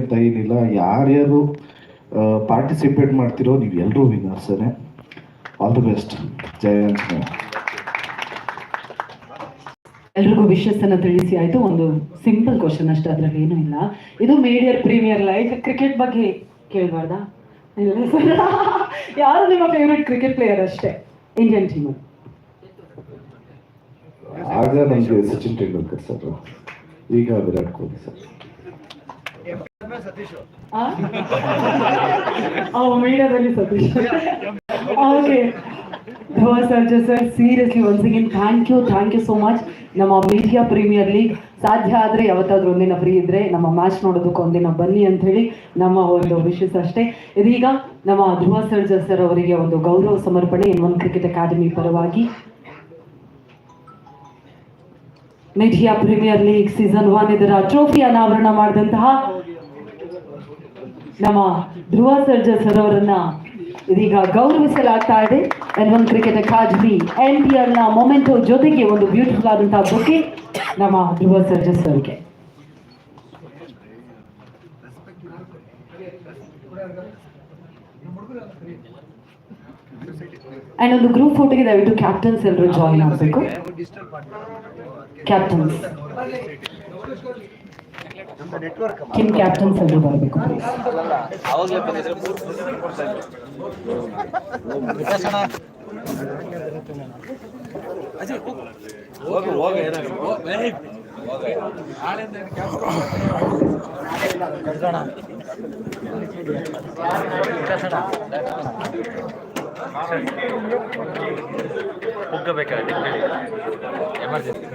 ಅಂತ ಏನಿಲ್ಲ. ಯಾರ್ಯಾರು ಪಾರ್ಟಿಸಿಪೇಟ್ ಮಾಡ್ತಿರೋ ನೀವು ಎಲ್ಲರೂ ವಿನ್ನರ್ಸನೇ ಆಲ್ ದಿ ಬೆಸ್ಟ್ ಜಯ ಎಲ್ರಿಗೂ ವಿಶಸ್ ಅನ್ನ ತಿಳಿಸಿ ಆಯ್ತು. ಒಂದು ಸಿಂಪಲ್ ಕ್ವಶನ್ ಅಷ್ಟೇ ಅದ್ರಲ್ಲಿ ಏನೂ ಇಲ್ಲ. ಇದು ಮೇಡಿಯರ್ ಪ್ರೀಮಿಯರ್ ಲೈಕ್ ಕ್ರಿಕೆಟ್ ಬಗ್ಗೆ ಕೇಳಬಾರ್ದಾ? ಇಲ್ಲ ಸರ್. ಯಾರು ನಿಮ್ಮ ಫೇವ್ರೆಟ್ ಕ್ರಿಕೆಟ್ ಪ್ಲೇಯರ್ ಅಷ್ಟೇ? ಇಂಡಿಯನ್ ಟೀಮ್ ಆಗ ನಮಗೆ ಸಚಿನ್ ತೆಂಡೂಲ್ಕರ್ ಸರ್. ಈಗ ವಿರಾಟ್ ಕೊಹ್ಲಿ ಸರ್. ಮೀಡಿಯಾದಲ್ಲಿ Satish. Okay. Sarja sir seriously once again thank you thank you so much ನಮ್ಮ ಮೀಡಿಯಾ ಪ್ರೀಮಿಯರ್ ಲೀಗ್ ಸಾಧ್ಯ ಆದರೆ ಯಾವತ್ತಾದ್ರೂ ಒಂದಿನ ಫ್ರೀ ಇದ್ರೆ ನಮ್ಮ ಮ್ಯಾಚ್ ನೋಡೋದಕ್ಕೆ ಒಂದಿನ ಬನ್ನಿ ಅಂತ ಹೇಳಿ ನಮ್ಮ ಒಂದು ವಿಶಸ್ ಅಷ್ಟೇ. ಇದೀಗ ನಮ್ಮ ಧ್ರುವ ಸರ್ಜಾ ಸರ್ ಅವರಿಗೆ ಒಂದು ಗೌರವ ಸಮರ್ಪಣೆ ಇನ್ ಒನ್ ಕ್ರಿಕೆಟ್ ಅಕಾಡೆಮಿ ಪರವಾಗಿ. Media premier league season one ಇದರ ಟ್ರೋಫಿ ಅನಾವರಣ ಮಾಡಿದಂತಹ ನಮ್ಮ ಧ್ರುವ ಸರ್ಜಾ ಸರ್ ಅವರನ್ನ ಇದೀಗ ಗೌರವಿಸಲಾಗ್ತಾ ಇದೆ. ಎನ್ ಕ್ರಿಕೆಟ್ ಅಕಾಡೆಮಿ ಎನ್ ಆರ್ನ ಮೊಮೆಂಟೋ ಜೊತೆಗೆ ಒಂದು ಬ್ಯೂಟಿಫುಲ್ ಆದಂತಹ ಬುಕ್ಕೆ ನಮ್ಮ ಧ್ರುವ ಸರ್ಜಾ ಸರ್ಗೆ. ಅಂಡ್ ಒಂದು ಗ್ರೂಪ್ ಫೋಟೋಗೆ ದಯವಿಟ್ಟು ಕ್ಯಾಪ್ಟನ್ಸ್ ಎಲ್ಲರೂ ಜಾಯಿನ್ ಆಗಬೇಕು. ಕ್ಯಾಪ್ಟನ್ಸ್ ಕಿಮ್ ಕ್ಯಾಪ್ಟನ್ಸ್ ಎಲ್ಲರೂ ಬರಬೇಕು ಪ್ಲೀಸ್ ಅವಾಗಲೇ ಬಂದಿದ್ರೆ ಹೋಗು. ಹೋಗು ಏನಾಗುತ್ತೆ ಹೋಗಬೇಕಾ ಎಮರ್ಜೆನ್ಸಿ